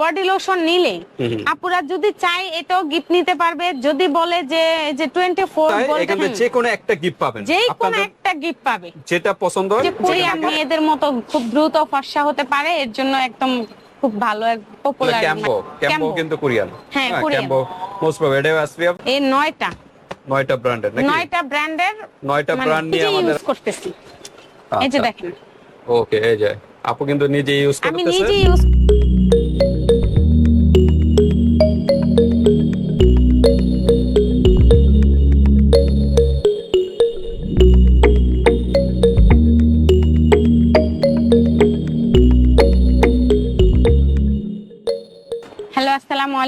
Body lotion নিলে। আপুরা যদি চাই এটাও গিফট নিতে পারবে। যদি বলে যে যে টোয়েন্টি ফোর তাই বলতে এখান থেকে যে কোনো একটা গিফট পাবেন। যেই কোনো একটা গিফট পাবে। যেটা পছন্দ হয় যে কোরিয়ান মেয়েদের মতো খুব দ্রুত ফর্সা হতে পারে এর জন্য একদম খুব ভালো এক পপুলার ক্যাম্বো ক্যাম্বো কিন্তু কোরিয়ান। হ্যাঁ। ক্যাম্বো মোস্ট এটা এসপিএফ এই নয়টা। নয়টা ব্র্যান্ডের নাকি? নয়টা ব্র্যান্ডের নয়টা ব্র্যান্ড নিয়ে আমাদের ইউজ করতেছি। এই যে আচ্ছা। দেখেন। ওকে এই যে আপু কিন্তু নিজে ইউজ আমি করতেছে। নিজে ইউজ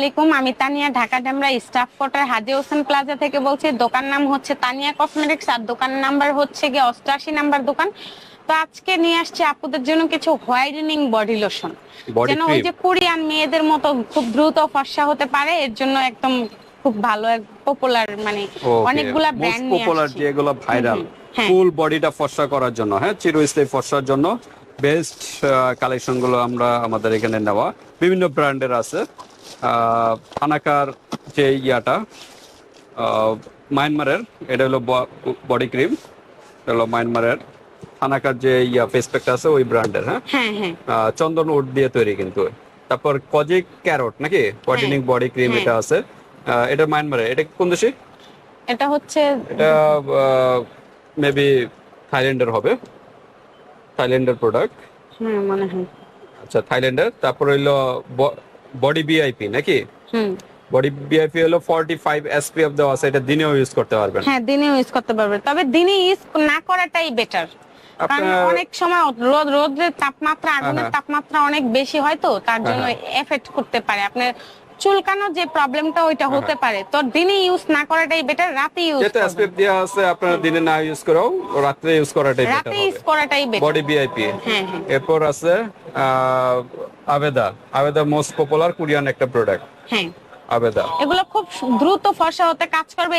আলাইকুম আমি Tania Dhaka Demra staff quarter Haji Hossain plaza থেকে বলছি দোকান নাম হচ্ছে তানিয়া কসমেটিক্স আর দোকান নাম্বার হচ্ছে গিয়ে অষ্টআশি নাম্বার দোকান। তো আজকে নিয়ে আসছি আপুদের জন্য কিছু হোয়াইটেনিং বডি লোশন। যেন ওই যে কোরিয়ান মেয়েদের মতো খুব দ্রুত ফর্সা হতে পারে এর জন্য একদম খুব ভালো পপুলার মানে অনেকগুলা ব্র্যান্ড নিয়ে পপুলার যেগুলো ভাইরাল। ফুল বডিটা ফর্সা করার জন্য হ্যাঁ চিরস্থায়ী ফর্সার জন্য বেস্ট কালেকশনগুলো আমরা আমাদের এখানে নেওয়া বিভিন্ন ব্র্যান্ডের আছে। আহ, থানাকার যে ইয়াটা আহ, মায়ানমারের এটা হলো বডি ক্রিম এটা হলো মায়ানমারের। থানাকার যে ইয়া ফেস প্যাকটা আছে ওই ব্র্যান্ডের হ্যাঁ? হ্যাঁ হ্যাঁ। চন্দন উড দিয়ে তৈরি কিন্তু। তারপর কজিক ক্যারট নাকি? Whitening body cream. এটা আছে। এটা মায়ানমারের। এটা কোন দেশে? এটা হচ্ছে এটা মেবি থাইল্যান্ডের হবে। থাইল্যান্ডের প্রোডাক্ট হ্যাঁ মনে হয়। আচ্ছা থাইল্যান্ডের। তারপর হইল বডি বিআইপি নাকি? হুম। বডি বিআইপি হলো ফর্টি ফাইভ এসপিএফ দেওয়া আছে এটা দিনেও ইউজ করতে পারবেন। হ্যাঁ দিনেও ইউজ করতে পারবে তবে দিনে ইউজ না করাটাই বেটার কারণ অনেক সময় রোদ রোদের তাপমাত্রা আগুনের হ্যাঁ। তাপমাত্রা অনেক বেশি হয় তো তার জন্য এফেক্ট করতে পারে। আপনার চুলকানো যে প্রবলেমটা ওইটা হ্যাঁ, হতে পারে। তো দিনে ইউজ না করাটাই বেটার রাতে ইউজ যেটা এসপিএফ দেয়া আছে আপনারা দিনে না ইউজ করাও রাতে ইউজ করাটাই বেটার রাতে ইউজ করাটাই বেটার বডি ভিআইপি হ্যাঁ হ্যাঁ। এরপর আছে আবেদা। আবেদা মোস্ট পপুলার কোরিয়ান একটা প্রোডাক্ট হ্যাঁ। আবেদা। এগুলো খুব দ্রুত ফর্সা হতে কাজ করবে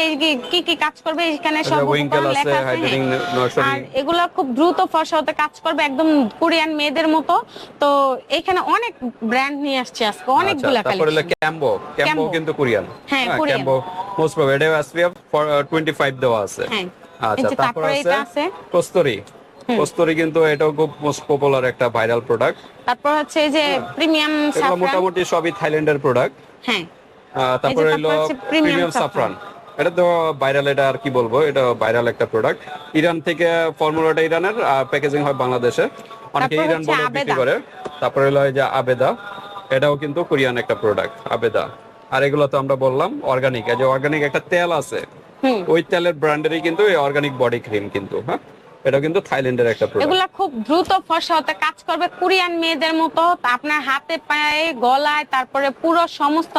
কি কি কাজ করবে এখানে সব উপকরণ লেখা আছে হাইড্রেটিং হ্যাঁ। আর এগুলো খুব দ্রুত ফর্সা হতে কাজ করবে একদম কোরিয়ান মেয়েদের মতো। তো এখানে অনেক ব্র্যান্ড নিয়ে আসছে আজকে অনেকগুলা আচ্ছা, তারপর ক্যাম্বো ক্যাম্বো কিন্তু কোরিয়ান। হ্যাঁ। ক্যাম্বো মোস্ট প্রবাবলি এটা এসপিএফ 25 দেওয়া আছে। হ্যাঁ আচ্ছা তারপর আছে কস্তুরি কস্তুরি কিন্তু এটাও খুব মোস্ট পপুলার একটা ভাইরাল প্রোডাক্ট তারপর হচ্ছে যে প্রিমিয়াম মোটামুটি সবই থাইল্যান্ডের প্রোডাক্ট হ্যাঁ। তারপর তারপর হলো প্রিমিয়াম সাফরান এটা তো ভাইরাল এটা আর কি বলব? এটা ভাইরাল একটা প্রোডাক্ট ইরান থেকে ফর্মুলাটা ইরানের আর প্যাকেজিং হয় বাংলাদেশে। অনেকে ইরান বলে বিক্রি করে। তারপরে হলো যে আবেদা। এটাও কিন্তু কোরিয়ান একটা প্রোডাক্ট আবেদা। আর এগুলো তো আমরা বললাম অর্গানিক যে অর্গানিক একটা তেল আছে। ওই তেলের ব্র্যান্ডেরই কিন্তু এই অর্গানিক বডি ক্রিম কিন্তু হ্যাঁ? এটা কিন্তু থাইল্যান্ডের একটা প্রোডাক্ট এগুলা খুব দ্রুত ফর্সা হতে কাজ করবে কোরিয়ান মেয়েদের মতো, আপনার হাতে, পায়ে, গলায়, তারপরে পুরো সমস্ত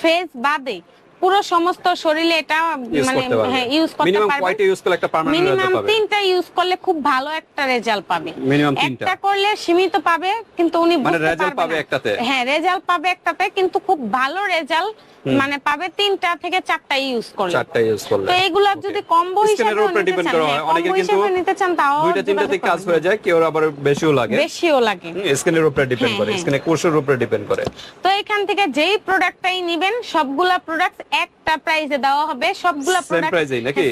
ফেস বাদে পুরো সমস্ত শরীরে এটা মানে পারবে। হ্যাঁ ইউজ করতে মিনিমাম পারবে। কয়টা ইউজ করলে একটা পার্মানেন্ট মিনিমাম তিনটা ইউজ করলে খুব ভালো একটা রেজাল্ট পাবে। মিনিমাম তিনটা। একটা করলে সীমিত পাবে কিন্তু উনি মানে রেজাল্ট পাবে একটাতে? হ্যাঁ রেজাল্ট পাবে একটাতে কিন্তু খুব ভালো রেজাল্ট মানে পাবে তিনটা থেকে চারটা ইউজ করলে। চারটা ইউজ করলে। তো এগুলা যদি কম্বো হিসেবে নিতে চান করা হ্যাঁ, হয়। অনেকের কিন্তু নিতে চান তাও দুইটা তিনটাতে যোগাযোগ কাজ হয়ে যায় কেউ আবার বেশিও লাগে। বেশিও লাগে। স্কিনের উপরে ডিপেন্ড হ্যাঁ, করে। হ্যাঁ। স্কিনের কোর্সের উপরে ডিপেন্ড করে। তো এখান থেকে যেই প্রোডাক্টটাই নিবেন সবগুলা প্রোডাক্ট একটা প্রাইজে দেওয়া হবে সবগুলা প্রোডাক্ট?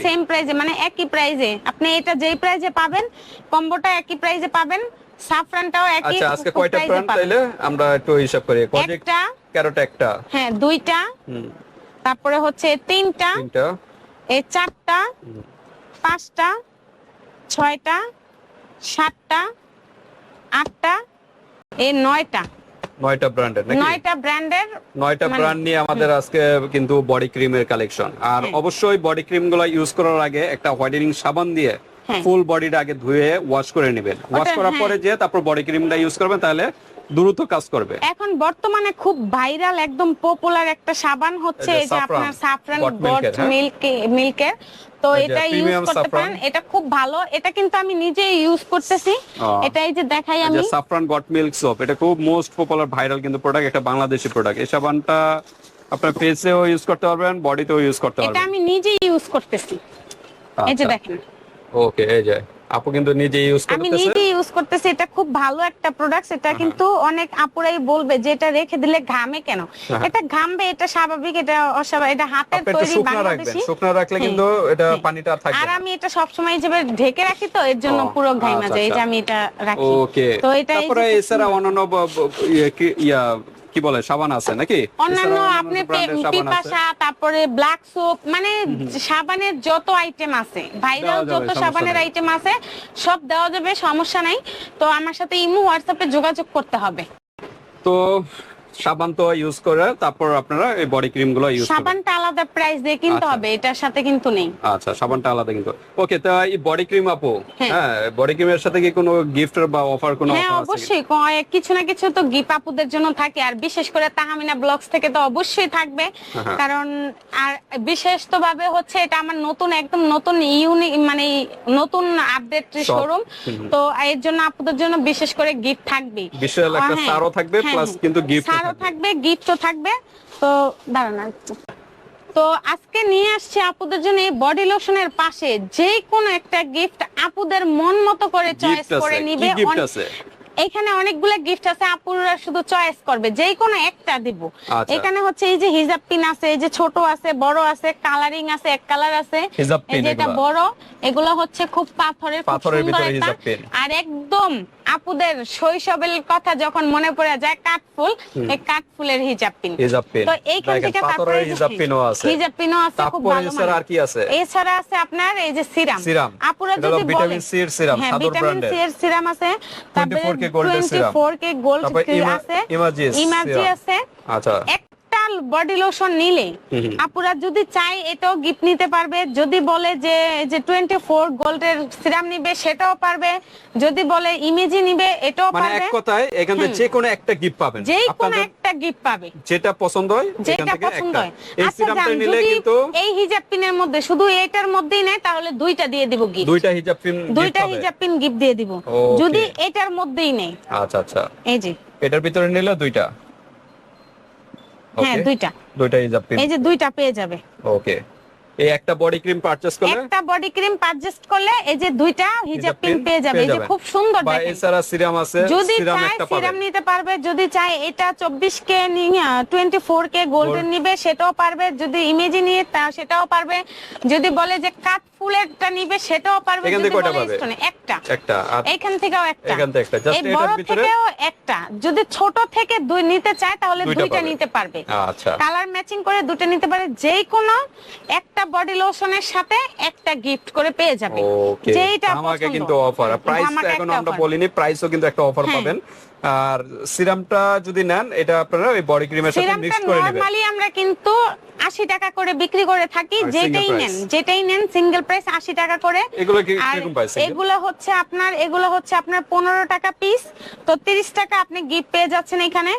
সেম প্রাইজে মানে একই প্রাইজে আপনি এটা যেই প্রাইজে পাবেন কম্বোটা একই প্রাইজে পাবেন সাফরানটাও একই আচ্ছা আজকে কয়টা পাবেন। তাইলে? আমরা একটু হিসাব করি একটা ক্যারোট একটা। হ্যাঁ দুইটা তারপরে হচ্ছে তিনটা তিনটা। এই চারটা পাঁচটা ছয়টা সাতটা আটটা এই নয়টা। নয়টা ব্র্যান্ডের নাকি নয়টা ব্র্যান্ডের নয়টা মানে- ব্র্যান্ড নিয়ে আমাদের আজকে কিন্তু বডি ক্রিমের কালেকশন আর হ্যাঁ। অবশ্যই বডি ক্রিমগুলো ইউজ করার আগে একটা হোয়াইটেনিং সাবান দিয়ে হ্যাঁ। ফুল বডিটা আগে ধুয়ে ওয়াশ করে নেবেন ওয়াশ করার হ্যাঁ। পরে যে তারপর বডি ক্রিমটা ইউজ করবেন তাহলে দ্রুত কাজ করবে। এখন বর্তমানে খুব ভাইরাল একদম পপুলার একটা সাবান হচ্ছে এই যে আপনার সাফরান এর, হ্যাঁ? মিল্ক মিল্কের। তো এটা ইউজ করতে পারেন। এটা খুব ভালো। এটা কিন্তু আমি নিজে ইউজ করতেছি। এটা এই যে দেখাই আমি। সাফরান গট মিল্ক সোপ এটা খুব মোস্ট পপুলার ভাইরাল কিন্তু প্রোডাক্ট একটা বাংলাদেশি প্রোডাক্ট এই সাবানটা আপনার ফেসেও ইউজ করতে পারবেন বডিতেও ইউজ করতে পারবেন। এটা আমি নিজে ইউজ করতেছি। এই যে আচ্ছা। দেখেন। ওকে এই যে। আপু কিন্তু নিজে ইউজ আমি নিজে ইউজ করতেছি এটা খুব ভালো একটা প্রোডাক্ট এটা কিন্তু অনেক আপুরাই বলবে যে এটা রেখে দিলে ঘামে কেন। এটা ঘামবে এটা স্বাভাবিক এটা অস্বাভাবিক এটা হাতের তৈরি বাংলাদেশি। শুকনো রাখলে হ্যাঁ, কিন্তু এটা হ্যাঁ। পানিটা আর থাকবে আর আমি এটা সবসময় হিসেবে ঢেকে রাখি তো এর জন্য পুরো ঘাইমা আচ্ছা, যায় এই যে আচ্ছা। আমি এটা রাখি। ওকে। তো এটা তারপরে এছাড়া অন্যান্য ব- ইয়ে কি- বলে সাবান আছে নাকি? অন্যান্য আপনি? পিপাসা তারপরে ব্ল্যাক সোপ মানে সাবানের যত আইটেম আছে ভাইরাল যত সাবানের আইটেম আছে সব দেওয়া যাবে সমস্যা নাই। তো আমার সাথে ইমু হোয়াটসঅ্যাপে যোগাযোগ করতে হবে। তো সাবান তো ইউজ করে তারপর আপনারা এই বডি ক্রিমগুলো ইউজ সাবানটা আলাদা প্রাইস দিয়ে কিনতে আচ্ছা। হবে এটার সাথে কিন্তু নেই। আচ্ছা সাবানটা আলাদা কিন্তু। ওকে তো এই বডি ক্রিম আপু হ্যাঁ। হ্যাঁ বডি ক্রিমের সাথে কি কোনো গিফট বা অফার কোনো হ্যাঁ অফার আছে অবশ্যই। কিছু না কিছু তো গিফট আপুদের জন্য থাকে আর বিশেষ করে তাহামিনা ব্লগস থেকে তো অবশ্যই থাকবে। হ্যাঁ। কারণ আর বিশেষ তো ভাবে হচ্ছে এটা আমার নতুন একদম নতুন ইউনিক মানে নতুন আপডেট শোরুম তো এর জন্য আপুদের জন্য বিশেষ করে গিফট থাকবে বিশাল একটা সারও থাকবে প্লাস কিন্তু গিফট সারও থাকবে গিফটও থাকবে তো দাঁড়ান একটু। তো আজকে নিয়ে আসছি আপুদের জন্য এই বডি লোশনের পাশে যে কোনো একটা গিফট আপুদের মন মতো করে চয়েস করে নিবে এখানে অনেকগুলো গিফট আছে আপুরা শুধু চয়েস করবে যে কোনো একটা দিব আচ্ছা। এখানে হচ্ছে এই যে হিজাব পিন আছে এই যে ছোট আছে বড় আছে কালারিং আছে এক কালার আছে এই যে এটা। বড় এগুলো হচ্ছে খুব পাথরের খুব পাথরের সুন্দর ভিতরে একটা হিজাব পিন। আর একদম আপুদের শৈশবের কথা যখন মনে পড়ে যায় কাঠফুল এই কাঠফুলের হিজাব পিন। হিজাব পিন। তো এইখান থেকে তারপরে হিজাব পিনও আছে। হিজাব পিনও আছে খুব ভালো এছাড়া মানের। আর কি আছে? এছাড়া আছে আপনার এই যে সিরাম। সিরাম। আপুরা যদি ভিটামিন সি এর সিরাম, হ্যাঁ সাদর ভিটামিন সি এর সিরাম আছে তারপরে 24K গোল্ডের সিরাম। 24K গোল্ড তারপর ইমা- আছে ইমাজিস ইমাজি সিরাম। আছে। আচ্ছা। একটা বডি লোশন নিলে। আপুরা যদি চাই এটাও গিফট নিতে পারবে। যদি বলে যে যে 24 গোল্ডের সিরাম নিবে সেটাও পারবে। যদি বলে ইমেজি নিবে এটাও মানে পারবে। এক কথায় এখান থেকে যে কোনো একটা গিফট পাবেন। যেই কোনো একটা গিফট পাবে। যেটা পছন্দ হয় যেটা পছন্দ হয়। এই আচ্ছা সিরামটা নিলে কিন্তু এই হিজাব পিনের মধ্যে শুধু এটার মধ্যেই নেয় তাহলে দুইটা দিয়ে দিব গিফট দুইটা হিজাব পিন দুইটা হিজাব পিন গিফট দিয়ে দিব। যদি এটার মধ্যেই নেই আচ্ছা আচ্ছা। এই যে। এটার ভিতরে নিলে দুইটা। হ্যাঁ দুইটা। দুইটা হিজাব পিন এই যে দুইটা পেয়ে যাবে। ওকে এই একটা বডি ক্রিম পারচেজ করলে? একটা বডি ক্রিম পারচেজ করলে এই যে দুইটা হিজাব পিন পেয়ে যাবে। এই যে খুব সুন্দর দেখেন। এছাড়া সিরাম আছে যদি চায় সিরাম নিতে পারবে যদি চায় এটা চব্বিশ K twenty four K golden নিবে সেটাও পারবে। যদি ইমেজি নিয়ে তা- সেটাও পারবে। যদি বলে যে কাঠ ফুলেরটা নিবে সেটাও পারবে। যদি বলে পাবে? একটা। একটা এখান থেকেও একটা। এখান থেকে একটা। জাস্ট এটার ভিতরে- থেকেও একটা। যদি ছোট থেকে দুই নিতে চায় তাহলে দুইটা নিতে পারবে। আচ্ছা। কালার ম্যাচিং করে দুটো নিতে পারে। যেই কোনো একটা বডি লোশনের সাথে একটা গিফট করে পেয়ে যাবে। যেইটা আমাকে কিন্তু অফার প্রাইস এখন আমরা। বলিনি প্রাইসও কিন্তু একটা অফার হ্যাঁ। পাবেন। আর সিরামটা যদি নেন এটা আপনারা ওই বডি ক্রিমের সাথে মিক্স করে নেবেন। নরমালি আমরা কিন্তু আশি টাকা করে বিক্রি করে থাকি যেটাই নেন যেটাই নেন সিঙ্গেল প্রাইস আশি টাকা করে। এগুলো কি কীরকম প্রাইস এগুলো? হচ্ছে আপনার এগুলো হচ্ছে আপনার পনেরো টাকা পিস তো তিরিশ টাকা আপনি গিফট পেয়ে যাচ্ছেন এখানে।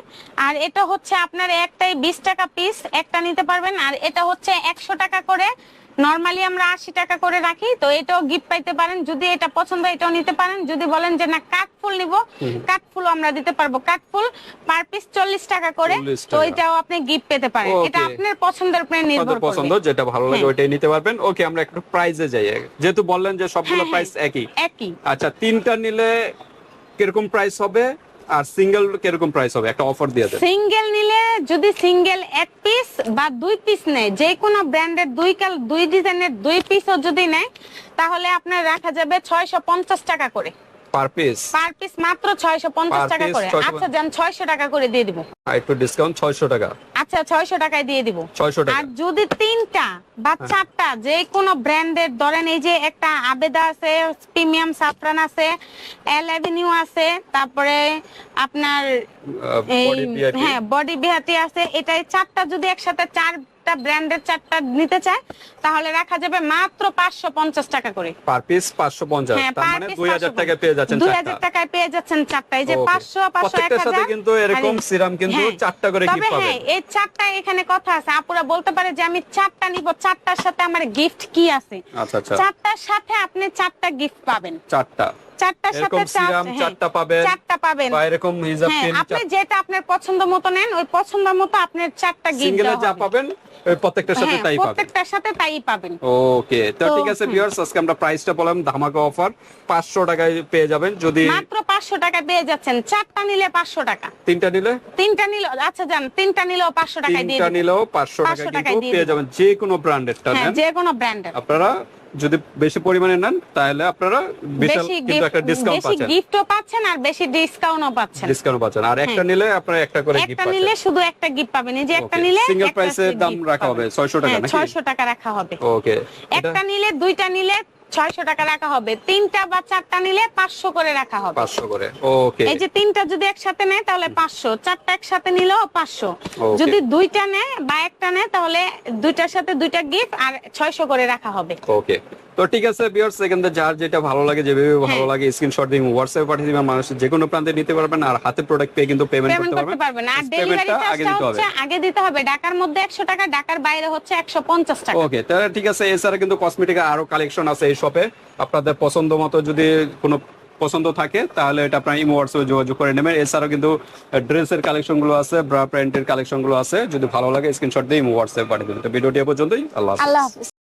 আর এটা হচ্ছে আপনার একটাই বিশ টাকা পিস একটা নিতে পারবেন। আর এটা হচ্ছে একশো টাকা করে নরমালি আমরা আশি টাকা করে রাখি তো এটাও গিফট পাইতে পারেন। যদি এটা পছন্দ হয় এটাও নিতে পারেন। যদি বলেন যে না কাঠফুল নিব কাঠফুল আমরা দিতে পারব। কাঠফুল পার পিস চল্লিশ টাকা করে তো এটাও আপনি গিফট পেতে পারেন। এটা আপনার পছন্দের উপরে নির্ভর পছন্দ যেটা ভালো লাগে হ্যাঁ। ওইটাই নিতে পারবেন। ওকে আমরা একটু প্রাইসে যাই। যেহেতু বললেন যে সবগুলো হ্যাঁ, প্রাইস হ্যাঁ। একই। একই। আচ্ছা তিনটা নিলে কীরকম প্রাইস হবে? আর সিঙ্গেল কীরকম প্রাইস হবে? একটা অফার দিয়ে দেন। সিঙ্গেল নিলে যদি সিঙ্গেল এক পিস বা দুই পিস নেয় যে কোনো ব্র্যান্ডের দুই কাল দুই ডিজাইনের দুই পিসও যদি নেয় তাহলে আপনার রাখা যাবে ছয়শো পঞ্চাশ টাকা করে। পার পিস পার পিস মাত্র ছয়শো পঞ্চাশ Per টাকা করে। আচ্ছা যান ছয়শো টাকা করে দিয়ে দিব। আর একটু ডিসকাউন্ট ছয়শো টাকা। আচ্ছা ছয়শো টাকায় দিয়ে দিব। টাকা। আর যদি তিনটা বা চারটা যে কোনো ব্র্যান্ডের ধরেন এই যে একটা আবেদা আছে প্রিমিয়াম সাফরান আছে এল অ্যাভিনিউ আছে তারপরে আপনার এই হ্যাঁ বডি বিহাতি আছে এটাই চারটা যদি একসাথে চারটা ব্র্যান্ডের চারটা নিতে চায় তাহলে রাখা যাবে মাত্র পাঁচশো পঞ্চাশ টাকা করে। পার পিস পাঁচশো পঞ্চাশ হ্যাঁ তার মানে দুই হাজার টাকা পেয়ে যাচ্ছেন দুই হাজার টাকায় পেয়ে যাচ্ছেন চারটা। এই যে পাঁচশো পাঁচশো এক সাথে হাজার কিন্তু এরকম সিরাম কিন্তু হ্যাঁ, চারটা করে হ্যাঁ এই চারটা এখানে কথা আছে। আপুরা বলতে পারে যে আমি চারটা নিব চারটার সাথে আমার গিফট কি আছে? আচ্ছা আচ্ছা। চারটার সাথে আপনি চারটা গিফট পাবেন। চারটা। চারটার সাথে সিরাম হ্যাঁ, চারটা পাবেন চারটা পাবেন। বা এরকম হিজাব হ্যাঁ আপনি যেটা আপনার পছন্দ মতো নেন ওই পছন্দ মতো আপনার চারটা গিফট সিঙ্গেলে যা পাবেন ওই প্রত্যেকটার সাথে হ্যাঁ তাই পাবেন। প্রত্যেকটার সাথে তাই পাবেন। ওকে তো তো, ঠিক আছে ভিউয়ার্স আজকে আমরা প্রাইসটা বললাম ধামাকা অফার পাঁচশো টাকায় পেয়ে যাবেন যদি মাত্র টাকা পেয়ে যাচ্ছেন। চারটা নিলে পাঁচশো টাকা। তিনটা নিলে? তিনটা নিল আচ্ছা যান তিনটা নিলেও পাঁচশো টাকায় দিয়ে তিনটা নিলেও পাঁচশো টাকা 500 টাকায় কিন্তু পেয়ে যাবেন যে কোনো ব্র্যান্ডেরটা নেন যে কোনো ব্র্যান্ডের আপনারা যদি বেশি পরিমাণে নেন তাহলে আপনারা বিশাল বেশি কিন্তু একটা ডিসকাউন্ট পাচ্ছেন বেশি পাচ্ছেন। গিফটও পাচ্ছেন আর বেশি ডিসকাউন্টও পাচ্ছেন। ডিসকাউন্ট পাচ্ছেন। আর একটা নিলে আপনারা একটা করে গিফট একটা নিলে শুধু একটা গিফট পাবেন। এই যে একটা নিলে সিঙ্গেল প্রাইসে প্রাইসের দাম রাখা হবে। পাবেন। 600 টাকা হ্যাঁ, নাকি? 600 টাকা রাখা হবে। ওকে একটা নিলে দুইটা নিলে ছয়শো টাকা রাখা হবে। তিনটা বা চারটা নিলে পাঁচশো করে রাখা হবে। 500 করে ওকে। এই যে তিনটা যদি একসাথে নেয় তাহলে পাঁচশো চারটা একসাথে নিলেও পাঁচশো। যদি দুইটা নেয় বা একটা নেয় তাহলে দুইটার সাথে দুইটা গিফট আর ছয়শো করে রাখা হবে। ওকে তো ঠিক আছে ভিউয়ার্স এখান যার যেটা ভালো লাগে যেভাবে ভালো হ্যাঁ। লাগে স্ক্রিনশট দিয়ে হোয়াটসঅ্যাপে পাঠিয়ে দিবেন মানুষ যে কোনো প্রান্তে নিতে পারবেন আর হাতে প্রোডাক্ট পেয়ে কিন্তু পেমেন্ট করতে পারবেন। আর ডেলিভারি আগে চার্জটা দিতে হবে। হচ্ছে আগে দিতে হবে। ঢাকার মধ্যে একশো টাকা ঢাকার বাইরে হচ্ছে একশো পঞ্চাশ টাকা। ওকে তাহলে ঠিক আছে এছাড়া কিন্তু কসমেটিক আরও কালেকশন আছে শপে আপনাদের পছন্দ মতো যদি কোনো পছন্দ থাকে, তাহলে এটা আপনার ইমো হোয়াটসঅ্যাপে যোগাযোগ করে নেবেন। এছাড়াও কিন্তু ড্রেসের কালেকশনগুলো আছে ব্রা প্যান্টের কালেকশনগুলো আছে। যদি ভালো লাগে স্ক্রিনশট দিয়ে ইমো হোয়াটসঅ্যাপে পাঠিয়ে দেবেন। তো ভিডিওটি পর্যন্তই। আল্লাহ। আল্লাহ